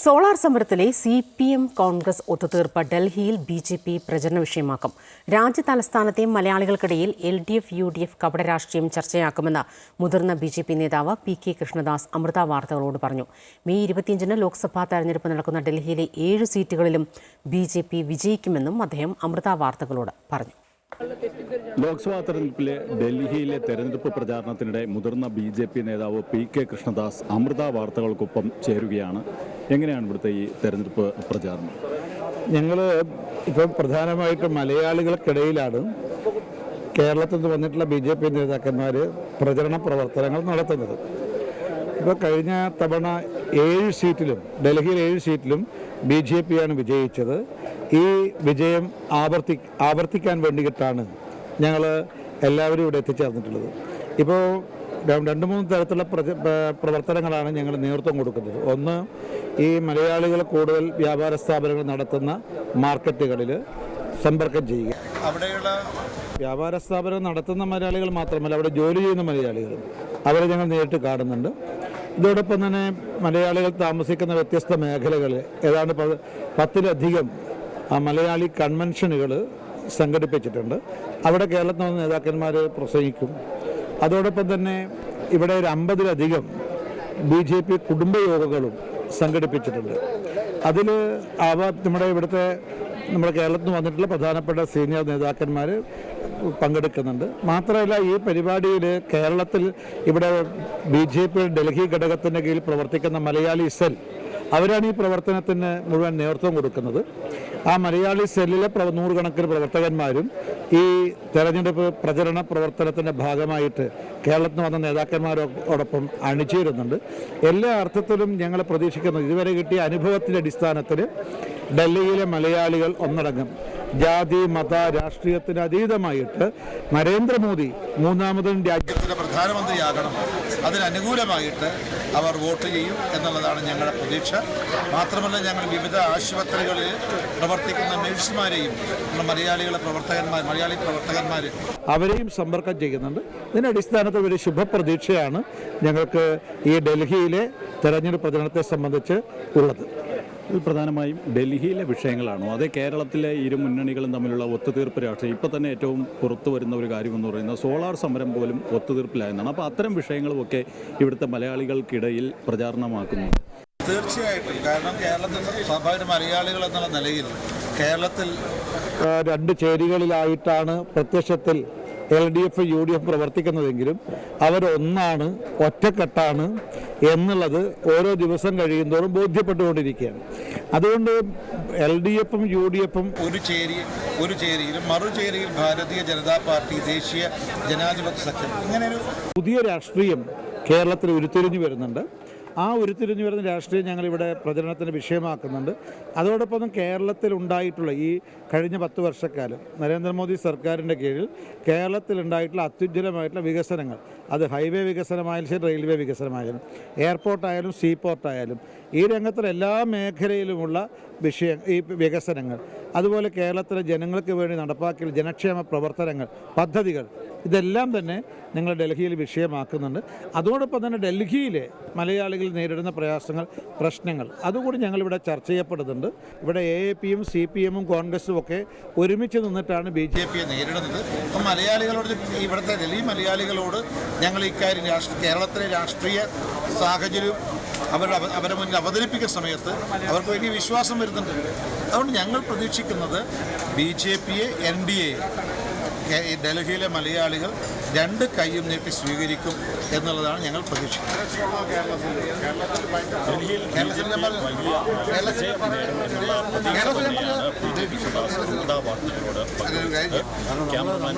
Solar സമരത്തിലെ C P M Congress ഒത്തുതീർപ്പ് ഡൽഹിയിൽ ബി ജെ പി പ്രചരണ വിഷയമാക്കും. രാജ്യ തലസ്ഥാനത്തെ മലയാളികൾക്കിടയിൽ L D F U D F കപട രാഷ്ട്രീയം ചർച്ചയാക്കുമെന്ന് മുതിർന്ന ബി ജെ പി നേതാവ് പി കെ കൃഷ്ണദാസ് അമൃത വാർത്തകളോട് പറഞ്ഞു. മെയ് ഇരുപത്തിയഞ്ചിന് ലോക്സഭാ തെരഞ്ഞെടുപ്പ് നടക്കുന്ന ഡൽഹിയിലെ ഏഴ് സീറ്റുകളിലും ബി ജെ പി വിജയിക്കുമെന്നും അദ്ദേഹം അമൃത വാർത്തകളോട് പറഞ്ഞു. ലോക്സഭാ തെരഞ്ഞെടുപ്പിലെ ഡൽഹിയിലെ തെരഞ്ഞെടുപ്പ് പ്രചാരണത്തിനിടെ മുതിർന്ന ബി ജെ പി നേതാവ് പി കെ കൃഷ്ണദാസ് അമൃത വാർത്തകൾക്കൊപ്പം ചേരുകയാണ്. എങ്ങനെയാണ് ഇവിടുത്തെ ഈ തെരഞ്ഞെടുപ്പ് പ്രചാരണം? ഞങ്ങൾ ഇപ്പം പ്രധാനമായിട്ടും മലയാളികൾക്കിടയിലാണ് കേരളത്തിൽ നിന്ന് വന്നിട്ടുള്ള ബി ജെ പി നേതാക്കന്മാർ പ്രചരണ പ്രവർത്തനങ്ങൾ നടത്തുന്നത്. ഇപ്പോൾ കഴിഞ്ഞ തവണ ഏഴ് സീറ്റിലും ഡൽഹിയിൽ ഏഴ് സീറ്റിലും ബി ജെ പിയാണ് വിജയിച്ചത്. ഈ വിജയം ആവർത്തി ആവർത്തിക്കാൻ വേണ്ടിയിട്ടാണ് ഞങ്ങൾ എല്ലാവരും ഇവിടെ എത്തിച്ചേർന്നിട്ടുള്ളത്. ഇപ്പോൾ രണ്ട് മൂന്ന് തരത്തിലുള്ള പ്രവർത്തനങ്ങളാണ് ഞങ്ങൾ നേതൃത്വം കൊടുക്കുന്നത്. ഒന്ന് ഈ മലയാളികൾ കൂടുതൽ വ്യാപാര സ്ഥാപനങ്ങൾ നടത്തുന്ന മാർക്കറ്റുകളിൽ സമ്പർക്കം ചെയ്യുക. അവിടെയുള്ള വ്യാപാര സ്ഥാപനം നടത്തുന്ന മലയാളികൾ മാത്രമല്ല അവിടെ ജോലി ചെയ്യുന്ന മലയാളികൾ അവരെ ഞങ്ങൾ നേരിട്ട് കാണുന്നുണ്ട്. ഇതോടൊപ്പം തന്നെ മലയാളികൾ താമസിക്കുന്ന വ്യത്യസ്ത മേഖലകളിൽ ഏതാണ്ട് പത്തിലധികം മലയാളി കൺവെൻഷനുകൾ സംഘടിപ്പിച്ചിട്ടുണ്ട്. അവിടെ കേരളത്തിൽ നിന്ന് നേതാക്കന്മാർ പ്രസംഗിക്കും. അതോടൊപ്പം തന്നെ ഇവിടെ ഒരു അമ്പതിലധികം ബി ജെ പി കുടുംബയോഗങ്ങളും സംഘടിപ്പിച്ചിട്ടുണ്ട്. അതിൽ അവ നമ്മുടെ ഇവിടുത്തെ നമ്മുടെ കേരളത്തിൽ നിന്ന് വന്നിട്ടുള്ള പ്രധാനപ്പെട്ട സീനിയർ നേതാക്കന്മാർ പങ്കെടുക്കുന്നുണ്ട്. മാത്രമല്ല ഈ പരിപാടിയിൽ കേരളത്തിൽ ഇവിടെ ബി ജെ പി ഡൽഹി ഘടകത്തിന്റെ കീഴിൽ പ്രവർത്തിക്കുന്ന മലയാളി സെൽ അവരാണ് ഈ പ്രവർത്തനത്തിന് മുഴുവൻ നേതൃത്വം കൊടുക്കുന്നത്. ആ മലയാളി സെല്ലിലെ നൂറുകണക്കിന് പ്രവർത്തകന്മാരും ഈ തെരഞ്ഞെടുപ്പ് പ്രചരണ പ്രവർത്തനത്തിന്റെ ഭാഗമായിട്ട് കേരളത്തിൽ വന്ന നേതാക്കന്മാരോടൊപ്പം അണിചേരുന്നുണ്ട്. എല്ലാ അർത്ഥത്തിലും ഞങ്ങൾ പ്രതീക്ഷിക്കുന്നത് ഇതുവരെ കിട്ടിയ അനുഭവത്തിന്റെ അടിസ്ഥാനത്തിൽ ഡൽഹിയിലെ മലയാളികൾ ഒന്നടങ്കം ജാതി മത രാഷ്ട്രീയത്തിന് അതീതമായിട്ട് നരേന്ദ്രമോദി മൂന്നാമതും രാജ്യ രാജ്യത്തിന്റെ പ്രധാനമന്ത്രിയാകണം. അതിനനുകൂലമായിട്ട് അവർ വോട്ട് ചെയ്യും എന്നുള്ളതാണ് ഞങ്ങളുടെ പ്രതീക്ഷ. മാത്രമല്ല ഞങ്ങൾ വിവിധ ആശുപത്രികളിൽ പ്രവർത്തിക്കുന്ന നഴ്സുമാരെയും മലയാളികളെ പ്രവർത്തകന്മാർ മലയാളി പ്രവർത്തകന്മാർ അവരെയും സമ്പർക്കം ചെയ്യുന്നുണ്ട്. ഇതിന്റെ അടിസ്ഥാനത്തിൽ ഒരു ശുഭപ്രതീക്ഷയാണ് ഞങ്ങൾക്ക് ഈ ഡൽഹിയിലെ തെരഞ്ഞെടുപ്പ് പ്രചരണത്തെ സംബന്ധിച്ച് ഉള്ളത്. ഇത് പ്രധാനമായും ഡൽഹിയിലെ വിഷയങ്ങളാണോ. അതേ കേരളത്തിലെ ഇരു മുന്നണികളും തമ്മിലുള്ള ഒത്തുതീർപ്പ് രാഷ്ട്രീയം ഇപ്പോൾ തന്നെ ഏറ്റവും പുറത്തു വരുന്ന ഒരു കാര്യമെന്ന് പറയുന്നത് സോളാർ സമരം പോലും ഒത്തുതീർപ്പിലായെന്നാണ്. അപ്പോൾ അത്തരം വിഷയങ്ങളുമൊക്കെ ഇവിടുത്തെ മലയാളികൾക്കിടയിൽ പ്രചാരണമാക്കുന്നു. തീർച്ചയായിട്ടും. കാരണം കേരളത്തിൽ സ്വാഭാവിക മലയാളികൾ എന്നുള്ള നിലയിൽ കേരളത്തിൽ രണ്ട് ചേരികളിലായിട്ടാണ് പ്രത്യക്ഷത്തിൽ L D F U D F പ്രവർത്തിക്കുന്നതെങ്കിലും അവരൊന്നാണ് ഒറ്റക്കെട്ടാണ് എന്നുള്ളത് ഓരോ ദിവസം കഴിയുന്തോറും ബോധ്യപ്പെട്ടുകൊണ്ടിരിക്കുകയാണ്. അതുകൊണ്ട് എൽ ഡി എഫും യു ഡി എഫും ഒരു ചേരി ഒരു ചേരിയിലും മറുചേരിയിൽ ഭാരതീയ ജനതാ പാർട്ടി ദേശീയ ജനാധിപത്യ സഖ്യം ഇങ്ങനെയൊരു പുതിയ രാഷ്ട്രീയം കേരളത്തിൽ ഉരുത്തിരിഞ്ഞു വരുന്നുണ്ട്. ആ ഉരുത്തിരിഞ്ഞു വരുന്ന രാഷ്ട്രീയം ഞങ്ങളിവിടെ പ്രചരണത്തിന് വിഷയമാക്കുന്നുണ്ട്. അതോടൊപ്പം കേരളത്തിൽ ഉണ്ടായിട്ടുള്ള ഈ കഴിഞ്ഞ പത്ത് വർഷക്കാലം നരേന്ദ്രമോദി സർക്കാരിന്റെ കീഴിൽ കേരളത്തിൽ ഉണ്ടായിട്ടുള്ള അത്യുജ്വലമായിട്ടുള്ള വികസനങ്ങൾ അത് ഹൈവേ വികസനമായാലും ശരി റെയിൽവേ വികസനമായാലും എയർപോർട്ടായാലും സീ പോർട്ടായാലും ഈ രംഗത്തുള്ള എല്ലാ മേഖലയിലുമുള്ള വിഷയം ഈ വികസനങ്ങൾ അതുപോലെ കേരളത്തിലെ ജനങ്ങൾക്ക് വേണ്ടി നടപ്പാക്കിയ ജനക്ഷേമ പ്രവർത്തനങ്ങൾ പദ്ധതികൾ ഇതെല്ലാം തന്നെ നിങ്ങൾ ഡൽഹിയിൽ വിഷയമാക്കുന്നുണ്ട്. അതോടൊപ്പം തന്നെ ഡൽഹിയിലെ മലയാളികൾ നേരിടുന്ന പ്രയാസങ്ങൾ പ്രശ്നങ്ങൾ അതുകൂടി ഞങ്ങളിവിടെ ചർച്ച ചെയ്യപ്പെടുന്നുണ്ട്. ഇവിടെ എ എ പിയും സി പി എമ്മും കോൺഗ്രസും ഒക്കെ ഒരുമിച്ച് നിന്നിട്ടാണ് ബി ജെ പിയെ നേരിടുന്നത്. മലയാളികളോട് ഇവിടുത്തെ ഡൽഹി മലയാളികളോട് ഞങ്ങൾ ഇക്കാര്യം രാഷ്ട്ര കേരളത്തിലെ രാഷ്ട്രീയ സാഹചര്യം അവരുടെ അവ- അവരെ മുന്നിൽ അവതരിപ്പിക്കുന്ന സമയത്ത് അവർക്ക് വലിയ വിശ്വാസം വരുന്നുണ്ട്. അതുകൊണ്ട് ഞങ്ങൾ പ്രതീക്ഷിക്കുന്നത് ബി ജെ പിയെ എൻ ഡി എ ഡൽഹിയിലെ മലയാളികൾ രണ്ട് കൈയും നീട്ടി സ്വീകരിക്കും എന്നുള്ളതാണ് ഞങ്ങൾ പ്രതീക്ഷിക്കുന്നത് കേരളത്തിൽ ഞാൻ പറഞ്ഞു. കേരളത്തിൽ ഞാൻ പറഞ്ഞു. കേരളത്തിൽ ഞാൻ പറഞ്ഞു. അതൊരു കാര്യം. ക്യാമറമാൻ